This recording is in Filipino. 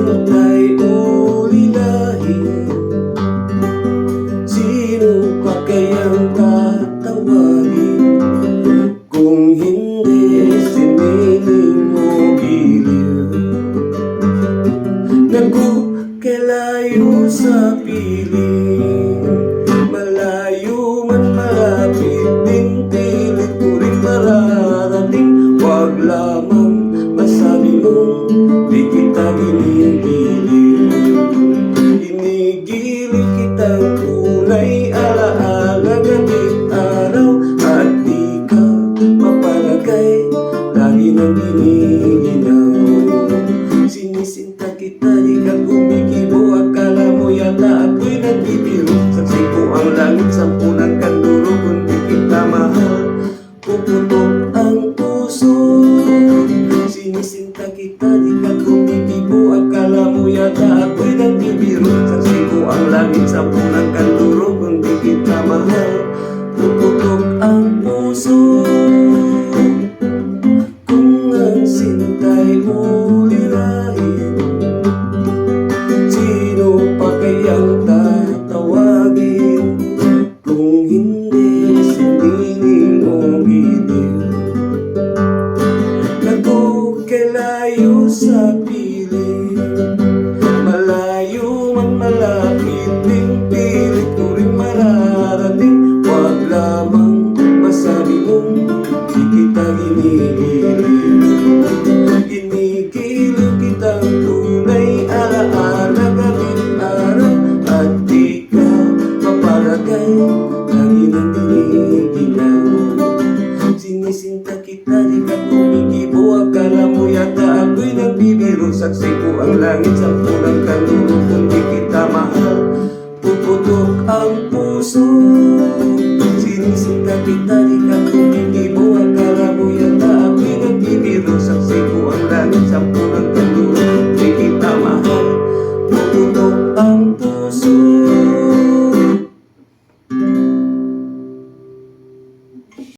sinta'y ulilahin Sino pa kayang tatawagin? Kung hindi siniling mo giliw Nagkukalayo sa piling. Malayo man malapit Din pilit ko rin mararating. Huwag lamang masabi mong Di Ginigiliw kitang tunay Alaala gabit araw At di ka mapalagay Lagi nang giniginaw Sinisinta kita, di ka kumikibo Akala mo yata ako'y nagbibiro Saksi ko ang langit, sampu ng kanduro Kung di kita mahal, puputok ang puso. Sinisinta kita, di ko ang langit, sampu ng kanduro Kung di kita mahal, puputok ang puso. Kung ang sinta'y ulirahin Sino pa kayang tatawagin? Kung hindi siniling o giliw Nagkukalayo sa piling Lagi nang giniginaw Sinisinta kita, di ka kumikibo Akala mo yata ako'y nagbibiro. Saksi ko ang langit sa pulang kanuro Kung di kita mahal, puputok ang puso